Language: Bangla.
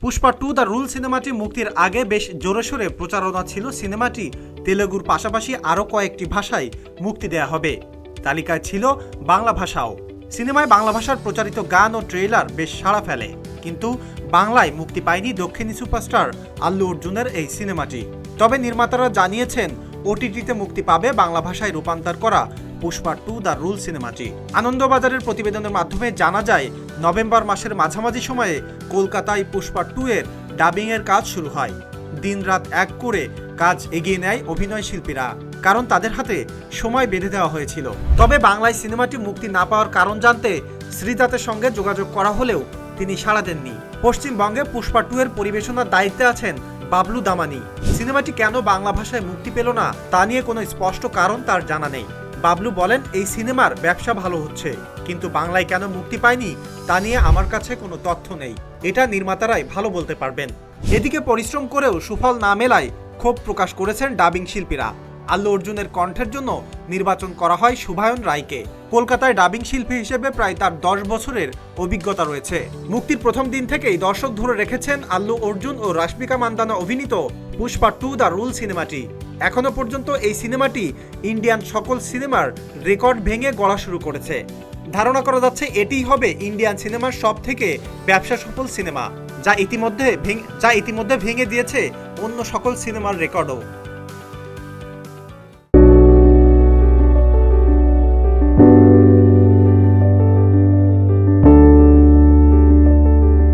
পুষ্পা টু দ্য রুল সিনেমাটি মুক্তির আগে বেশ জোরেশোরে প্রচারণা ছিল সিনেমাটি। তেলেগুর পাশাপাশি আরও কয়েকটি ভাষায় মুক্তি দেয়া হবে। তালিকায় ছিল বাংলা ভাষাও। সিনেমায় বাংলা ভাষার প্রচারিত গান ও ট্রেলার বেশ সাড়া ফেলে। কিন্তু বাংলায় মুক্তি পায়নি দক্ষিণী সুপারস্টার আল্লু অর্জুনের এই সিনেমাটি। তবে নির্মাতারা জানিয়েছেন, ওটিটিতে মুক্তি পাবে বাংলা ভাষায় রূপান্তর করা পুষ্পা টু দ্য রুল সিনেমাটি। আনন্দবাজারের প্রতিবেদনের মাধ্যমে জানা যায়, নভেম্বর মাসের মাঝামাঝি সময়ে কলকাতায় পুষ্পা টু এর ডাবিং এর কাজ শুরু হয়। দিনরাত এক করে কাজ এগিয়ে নেয় অভিনয় শিল্পীরা, কারণ তাদের হাতে সময় বেঁধে দেওয়া হয়েছিল। তবে বাংলায় সিনেমাটি মুক্তি না পাওয়ার কারণ জানতে শ্রীদাতের সঙ্গে যোগাযোগ করা হলেও তিনি সাড়া দেননি। পশ্চিমবঙ্গে পুষ্পা টু এর পরিবেশনার দায়িত্বে আছেন বাবলু দামানি। সিনেমাটি কেন বাংলা ভাষায় মুক্তি পেল না, তা নিয়ে কোনো স্পষ্ট কারণ তার জানা নেই। বাবলু বলেন, এই সিনেমার ব্যবসা ভালো হচ্ছে, কিন্তু বাংলায় কেন মুক্তি পায়নি, তা নিয়ে আমার কাছে কোনো তথ্য নেই। এটা নির্মাতারাই ভালো বলতে পারবেন। এদিকে পরিশ্রম করেও সুফল না মেলায় ক্ষোভ প্রকাশ করেছেন ডাবিং শিল্পীরা। আল্লু অর্জুনের কণ্ঠের জন্য নির্বাচন করা হয় শুভায়ন রায়কে। কলকাতায় ডাবিং শিল্পী হিসেবে প্রায় তার দশ বছরের অভিজ্ঞতা রয়েছে। মুক্তির প্রথম দিন থেকেই দর্শক ধরে রেখেছেন আল্লু অর্জুন ও রাশমিকা মান্দানা অভিনীত পুষ্পা টু দ্য রুল সিনেমাটি। এখনও পর্যন্ত এই সিনেমাটি ইন্ডিয়ান সকল সিনেমার রেকর্ড ভেঙে গড়া শুরু করেছে। ধারণা করা যাচ্ছে এটিই হবে ইন্ডিয়ান সিনেমার সব থেকে ব্যবসা সফল সিনেমা, যা ইতিমধ্যে যা ইতিমধ্যে ভেঙে দিয়েছে অন্য সকল সিনেমার রেকর্ডও।